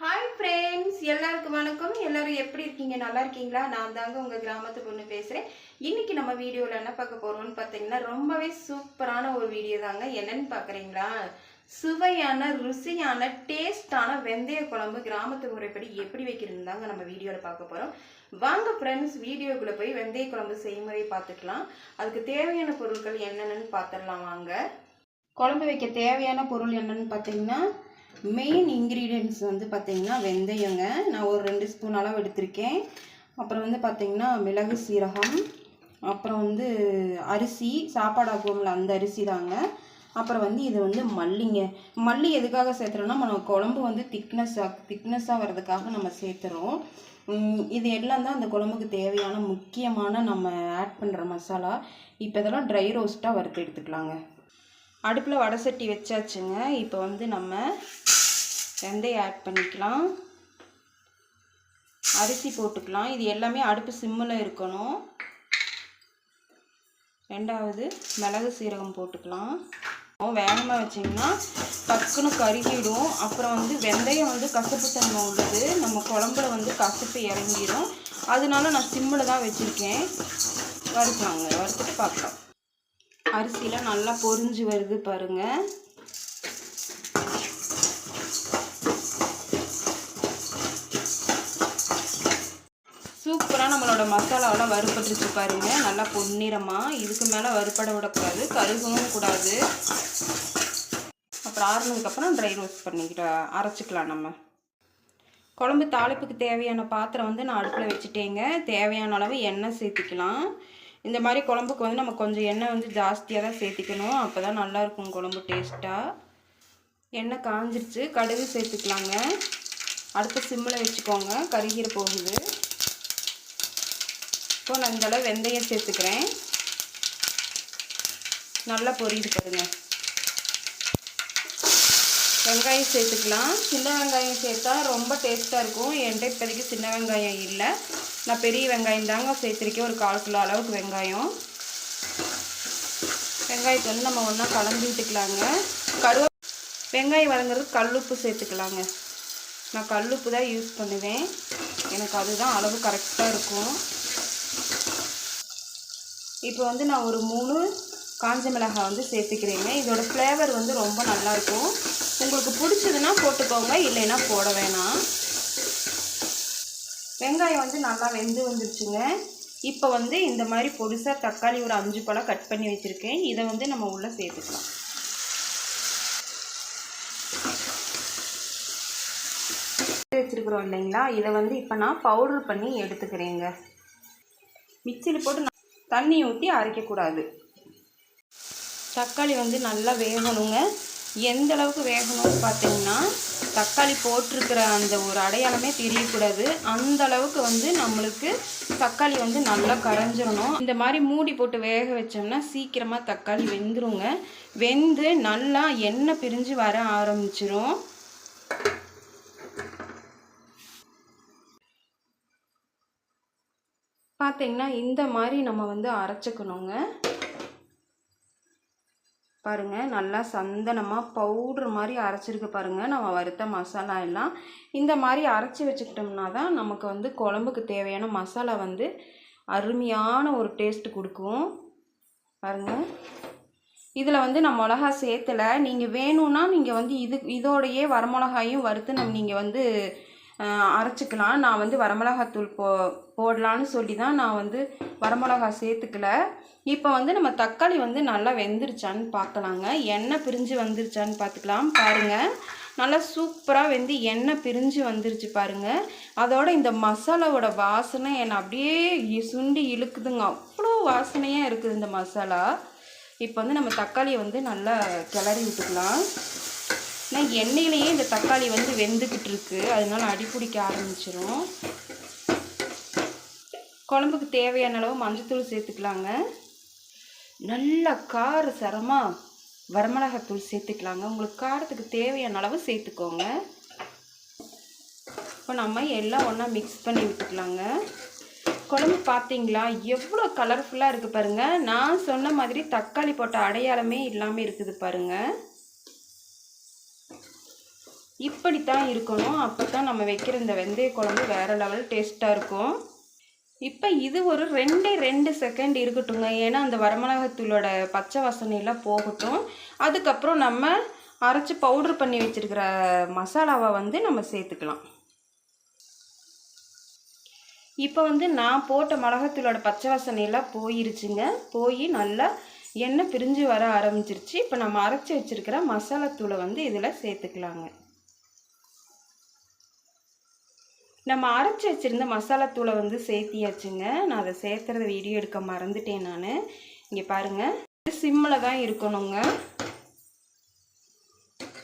Hi friends எல்லாருக்கும் வணக்கம். எல்லோரும் எப்படி இருக்கீங்க? நல்லா இருக்கீங்களா? நான் தாங்க உங்கள் கிராமத்து பொண்ணு பேசுகிறேன் இன்னைக்கு நம்ம வீடியோவில் என்ன பார்க்க போகிறோம்னு பார்த்தீங்கன்னா ரொம்பவே சூப்பரான ஒரு வீடியோ தாங்க. என்னன்னு பார்க்குறீங்களா சுவையான ருசியான டேஸ்டான வெந்தய குழம்பு கிராமத்து முறைப்படி எப்படி வைக்கிறது தாங்க நம்ம வீடியோவில் பார்க்க போகிறோம் வாங்க ஃப்ரெண்ட்ஸ் வீடியோக்குள்ளே போய் வெந்தய குழம்பு செய்முறை பார்த்துக்கலாம். அதுக்கு தேவையான பொருட்கள் என்னென்னு பார்த்துடலாம் வாங்க. குழம்பு வைக்க தேவையான பொருள் என்னன்னு பார்த்தீங்கன்னா மெயின் இன்க்ரீடியன்ட்ஸ் வந்து பார்த்தீங்கன்னா வெந்தயங்க. நான் ஒரு ரெண்டு ஸ்பூன் அளவு எடுத்திருக்கேன். அப்புறம் வந்து பார்த்தீங்கன்னா மிளகு சீரகம். அப்புறம் வந்து அரிசி. சாப்பாடு ஆக்குவோம்ல அந்த அரிசி தாங்க அப்புறம் வந்து இது வந்து மல்லிங்க. மல்லி எதுக்காக சேர்த்துறோன்னா நம்ம குழம்பு வந்து திக்னஸ்ஸாக திக்னஸாக வர்றதுக்காக நம்ம சேர்த்துறோம். இது எல்லாம் தான் அந்த குழம்புக்கு தேவையான முக்கியமான நம்ம ஆட் பண்ணுற மசாலா. இப்போ இதெல்லாம் ட்ரை ரோஸ்ட்டாக வறுத்து எடுத்துக்கலாங்க. அடுப்பில் வடை சட்டி வச்சாச்சுங்க. இப்போ வந்து நம்ம வெந்தயம் ஆட் பண்ணிக்கலாம். அரிசி போட்டுக்கலாம். இது எல்லாமே அடுப்பு சிம்மில் இருக்கணும். ரெண்டாவது மிளகு சீரகம் போட்டுக்கலாம். வேகமாக வச்சிங்கன்னா டக்குன்னு கருகிடும். அப்புறம் வந்து வெந்தயம் வந்து கசப்பு தன்மை உள்ளது. நம்ம குழம்புல வந்து கசப்பு இறங்கிடும். அதனால நான் சிம்மில் தான் வச்சுருக்கேன். வறுக்கலாங்க. வறுத்துட்டு பார்க்கலாம். அரிசிலாம் நல்லா பொரிஞ்சு வருது பாருங்க. சூப்பராக நம்மளோட மசாலாவெல்லாம் வறுபட்டுருச்சு பாருங்க. நல்லா பொன்னிறமாக இதுக்கு மேலே வறுபட விடக்கூடாது கருகவும் கூடாது. அப்புறம் ஆறுனதுக்கப்புறம் ட்ரை ரோஸ்ட் பண்ணிக்கிட்ட அரைச்சிக்கலாம் நம்ம. குழம்பு தாளிப்புக்கு தேவையான பாத்திரம் வந்து நான் அடுப்பில் வச்சுட்டேங்க. தேவையான அளவு எண்ணெய் சேர்த்திக்கலாம். இந்த மாதிரி குழம்புக்கு வந்து நம்ம கொஞ்சம் எண்ணெய் வந்து ஜாஸ்தியாக தான் சேர்த்திக்கணும். அப்போ தான் நல்லாயிருக்கும் குழம்பு டேஸ்ட்டாக எண்ணெய் காஞ்சிருச்சு. கடுகு சேர்த்துக்கலாங்க. அடுத்து சிம்மில் வச்சுக்கோங்க. கருகிற போகுது. இப்போ நான் இந்த அளவு வெந்தயம் சேர்த்துக்கிறேன். நல்லா பொரியுது பாருங்க. வெங்காயம் சேர்த்துக்கலாம். சின்ன வெங்காயம் சேர்த்தா ரொம்ப டேஸ்ட்டாக இருக்கும். என்கிட்ட இப்போதைக்கு சின்ன வெங்காயம் இல்லை. நான் பெரிய வெங்காயம் தாங்க சேர்த்துருக்கேன். ஒரு கால் கிலோ அளவுக்கு வெங்காயம். வெங்காயத்தை வந்து நம்ம ஒன்றா கலந்து விட்டுக்கலாங்க கருவ வெங்காயம் வதங்குறதுக்கு கல்லுப்பு சேர்த்துக்கலாங்க. நான் கல்லுப்பு தான் யூஸ் பண்ணுவேன். எனக்கு அதுதான் அளவு கரெக்டாக இருக்கும். இப்போ வந்து நான் ஒரு மூணு காஞ்ச மிளகாய் வந்து சேர்த்துக்கிறேங்க. இதோட ஃப்ளேவர் வந்து ரொம்ப நல்லாயிருக்கும் உங்களுக்கு பிடிச்சதுன்னா போட்டுக்கோங்க. இல்லைன்னா போட வேணாம். வெங்காயம் வந்து நல்லா வெந்து வந்துருச்சுங்க. இப்போ வந்து இந்த மாதிரி பொடிசாக தக்காளி ஒரு அஞ்சு பழம் கட் பண்ணி வச்சுருக்கேன். இதை வந்து நம்ம உள்ளே சேர்த்துக்கலாம். வச்சுருக்குறோம் இல்லைங்களா? இதை வந்து இப்போ நான் பவுடர் பண்ணி எடுத்துக்கிறேங்க. மிக்சியில் போட்டு தண்ணி ஊற்றி அரைக்கக்கூடாது. தக்காளி வந்து நல்லா வேகணுங்க. எந்த அளவுக்கு வேகணும்னு பார்த்தீங்கன்னா தக்காளி போட்டிருக்கிற அந்த ஒரு அடையாளமே தெரியக்கூடாது. அந்த அளவுக்கு வந்து நம்மளுக்கு தக்காளி வந்து நல்லா கரைஞ்சிடணும் இந்த மாதிரி மூடி போட்டு வேக வச்சோம்னா சீக்கிரமாக தக்காளி வெந்துருங்க. வெந்து நல்லா எண்ணெய் பிரிஞ்சு வர ஆரம்பிச்சிரும். பார்த்தீங்கன்னா இந்த மாதிரி நம்ம வந்து அரைச்சிக்கணுங்க. பாருங்கள் நல்லா சந்தனமாக பவுட்ரு மாதிரி அரைச்சிருக்கு பாருங்கள் நம்ம வறுத்த மசாலா எல்லாம். இந்த மாதிரி அரைச்சி வச்சுக்கிட்டோம்னா தான் நமக்கு வந்து குழம்புக்கு தேவையான மசாலா வந்து அருமையான ஒரு டேஸ்ட் கொடுக்கும். பாருங்கள் இதில் வந்து நான் மிளகா சேர்த்தலை. நீங்கள் வேணும்னா நீங்கள் வந்து இது இதோடையே வரமிளகாயும் வறுத்து நம்ம நீங்கள் வந்து அரைச்சிக்கலாம். நான் வந்து வரமிளகாத்தூள் போ போடலான்னு சொல்லி தான் நான் வந்து வரமிளகா சேர்த்துக்கல. இப்போ வந்து நம்ம தக்காளி வந்து நல்லா வெந்துருச்சான்னு பார்க்கலாங்க எண்ணெய் பிரிஞ்சு வந்துருச்சான்னு பார்த்துக்கலாம் பாருங்கள் நல்லா சூப்பராக வெந்து எண்ணெய் பிரிஞ்சு வந்துருச்சு பாருங்கள் அதோட இந்த மசாலாவோட வாசனை என்னை அப்படியே சுண்டி இழுக்குதுங்க. அவ்வளோ வாசனையாக இருக்குது இந்த மசாலா. இப்போ வந்து நம்ம தக்காளியை வந்து நல்லா கிளறி விட்டுக்கலாம். ஏன்னா எண்ணெயிலேயே இந்த தக்காளி வந்து வெந்துக்கிட்டு இருக்கு அதனால அடி பிடிக்க குழம்புக்கு தேவையான அளவு மஞ்சத்தூள் சேர்த்துக்கலாங்க. நல்ல கார சரமாக வரமிளகாத்தூள் சேர்த்துக்கலாங்க. உங்களுக்கு காரத்துக்கு தேவையான அளவு சேர்த்துக்கோங்க. இப்போ நம்ம எல்லாம் ஒன்றா மிக்ஸ் பண்ணி விட்டுக்கலாங்க. குழம்பு பார்த்தீங்களா எவ்வளோ கலர்ஃபுல்லாக இருக்குது பாருங்கள் நான் சொன்ன மாதிரி தக்காளி போட்ட அடையாளமே இல்லாமல் இருக்குது பாருங்கள் இப்படித்தான் இருக்கணும். அப்போ தான் நம்ம வைக்கிற இந்த வெந்தய குழம்பு வேறு லெவல் டேஸ்ட்டாக இருக்கும். இப்போ இது ஒரு ரெண்டே ரெண்டு செகண்ட் இருக்கட்டுங்க. ஏன்னா அந்த வரமிளகாத்தூளோட பச்சை வாசனையெல்லாம் போகட்டும். அதுக்கப்புறம் நம்ம அரைச்சி பவுட்ரு பண்ணி வச்சுருக்கிற மசாலாவை வந்து நம்ம சேர்த்துக்கலாம். இப்போ வந்து நான் போட்ட மிளகாத்தூளோட பச்சை வாசனையெல்லாம் போயிருச்சுங்க. போய் நல்லா எண்ணெய் பிரிஞ்சு வர ஆரம்பிச்சிருச்சு. இப்போ நம்ம அரைச்சி வச்சுருக்கிற மசாலாத்தூளை வந்து இதில் சேர்த்துக்கலாங்க. நம்ம அரைச்சி வச்சுருந்த மசாலாத்தூளை வந்து சேர்த்தியாச்சுங்க. நான் அதை சேர்த்துறத வீடியோ எடுக்க மறந்துட்டேன் நான். இங்கே பாருங்கள் சிம்மில் தான் இருக்கணுங்க.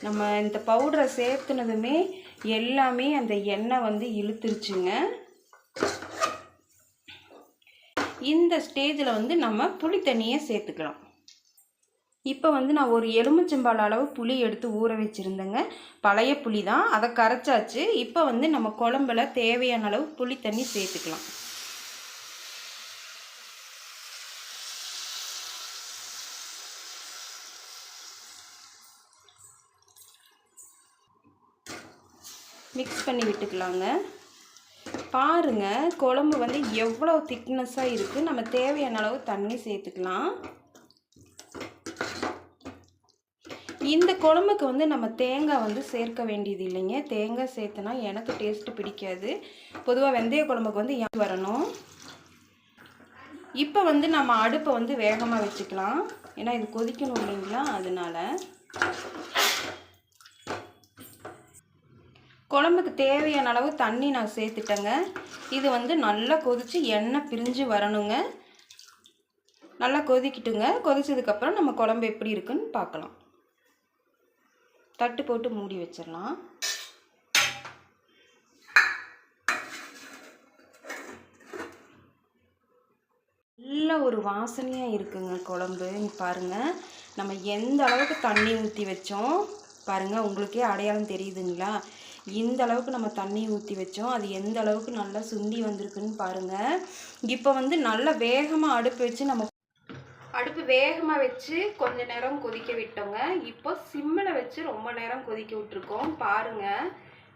நம்ம இந்த பவுடரை சேர்த்துனதுமே எல்லாமே அந்த எண்ணெய் வந்து இழுத்துருச்சுங்க. இந்த ஸ்டேஜில் வந்து நம்ம புளி தண்ணியை சேர்த்துக்கலாம். இப்போ வந்து நான் ஒரு எலுமிச்சம்பால் அளவு புளி எடுத்து ஊற வச்சுருந்தேங்க. பழைய புளி தான் அதை கரைச்சாச்சு. இப்போ வந்து நம்ம குழம்புல தேவையான அளவு புளி தண்ணி சேர்த்துக்கலாம். மிக்ஸ் பண்ணி விட்டுக்கலாங்க. பாருங்க குழம்பு வந்து எவ்வளோ திக்னஸாக இருக்குது நம்ம தேவையான அளவு தண்ணி சேர்த்துக்கலாம். இந்த குழம்புக்கு வந்து நம்ம தேங்காய் வந்து சேர்க்க வேண்டியது இல்லைங்க. தேங்காய் சேர்த்தனா எனக்கு டேஸ்ட்டு பிடிக்காது. பொதுவாக வெந்தய குழம்புக்கு வந்து ஏன் வரணும்? இப்போ வந்து நம்ம அடுப்பை வந்து வேகமாக வச்சுக்கலாம். ஏன்னா இது கொதிக்கணும் இல்லைங்களா? அதனால. குழம்புக்கு தேவையான அளவு தண்ணி நான் சேர்த்துட்டேங்க. இது வந்து நல்லா கொதித்து எண்ணெய் பிரிஞ்சு வரணுங்க. நல்லா கொதிக்கிட்டுங்க. கொதிச்சதுக்கப்புறம் நம்ம குழம்பு எப்படி இருக்குன்னு பார்க்கலாம். தட்டு போட்டு மூடி வச்சிடலாம். நல்ல ஒரு வாசனையாக இருக்குங்க குழம்பு. பாருங்கள் நம்ம எந்த அளவுக்கு தண்ணி ஊற்றி வச்சோம்? பாருங்கள் உங்களுக்கே அடையாளம் தெரியுதுங்களா? இந்த அளவுக்கு நம்ம தண்ணி ஊற்றி வச்சோம். அது எந்த அளவுக்கு நல்லா சுண்டி வந்திருக்குன்னு பாருங்கள் இப்போ வந்து நல்லா வேகமாக அடுப்பு வச்சு நம்ம அடுப்பு வேகமாக வச்சு கொஞ்ச நேரம் கொதிக்க விட்டோங்க. இப்போ சிம்மில் வச்சு ரொம்ப நேரம் கொதிக்க விட்டுருக்கோம். பாருங்க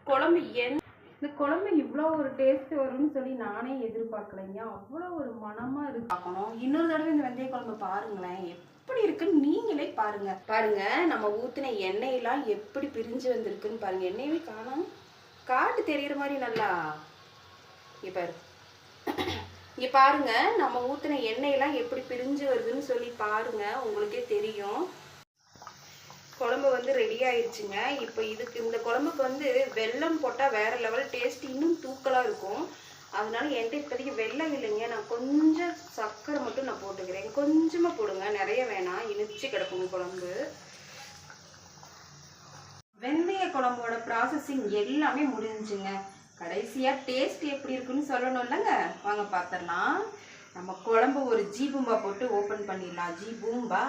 குழம்பு என் இந்த குழம்பு இவ்வளோ ஒரு டேஸ்ட் வரும்னு சொல்லி நானே எதிர்பார்க்கலைங்க. அவ்வளோ ஒரு மனமாக இருக்கு. பார்க்கணும். இன்னொரு தடவை இந்த வெந்தய குழம்பு பாருங்களேன். எப்படி இருக்குன்னு நீங்களே பாருங்க. பாருங்க நம்ம ஊற்றின எண்ணெயெல்லாம் எப்படி பிரிஞ்சு வந்திருக்குன்னு பாருங்க. எண்ணெயவே காணோம் காட்டு தெரியுற மாதிரி நல்லா பாரு. இங்கே பாருங்க நம்ம ஊற்றின எண்ணெயெல்லாம் எப்படி பிரிஞ்சு வருதுன்னு சொல்லி பாருங்க உங்களுக்கே தெரியும். குழம்பு வந்து ரெடி ஆயிடுச்சுங்க இப்போ இதுக்கு இந்த குழம்புக்கு வந்து வெல்லம் போட்டால் வேறு லெவல் டேஸ்ட் இன்னும் தூக்கலாக இருக்கும். அதனால என்கிட்ட இப்போதைக்கு வெள்ளம் இல்லைங்க. நான் கொஞ்சம் சர்க்கரை மட்டும் நான் போட்டுக்கிறேன். கொஞ்சமாக போடுங்க. நிறைய வேணாம். இனிச்சு கிடக்கும் குழம்பு. வெந்தய குழம்போட ப்ராசஸிங் எல்லாமே முடிஞ்சுங்க. கடைசியாக டேஸ்ட் எப்படி இருக்குன்னு சொல்லணும் இல்லைங்க வாங்க பார்த்துடலாம் நம்ம குழம்பு ஒரு ஜீ பூம்பா போட்டு ஓப்பன் பண்ணிடலாம். ஜீ பூம்பா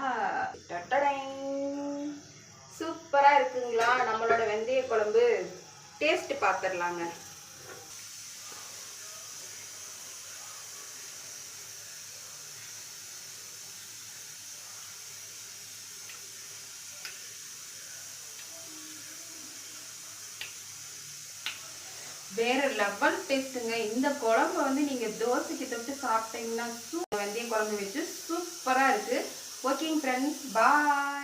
சூப்பராக இருக்குங்களா? நம்மளோட வெந்தய குழம்பு. டேஸ்ட் பார்த்துடலாங்க வேற லெவல் டேஸ்ட்டுங்க இந்த குழம்பு வந்து நீங்கள் தோசைக்கு தொட்டு சாப்பிட்டீங்கன்னா சூ வெந்தய குழம்பு வச்சு சூப்பராக இருக்குது ஓகேங்க ஃப்ரெண்ட்ஸ் பாய்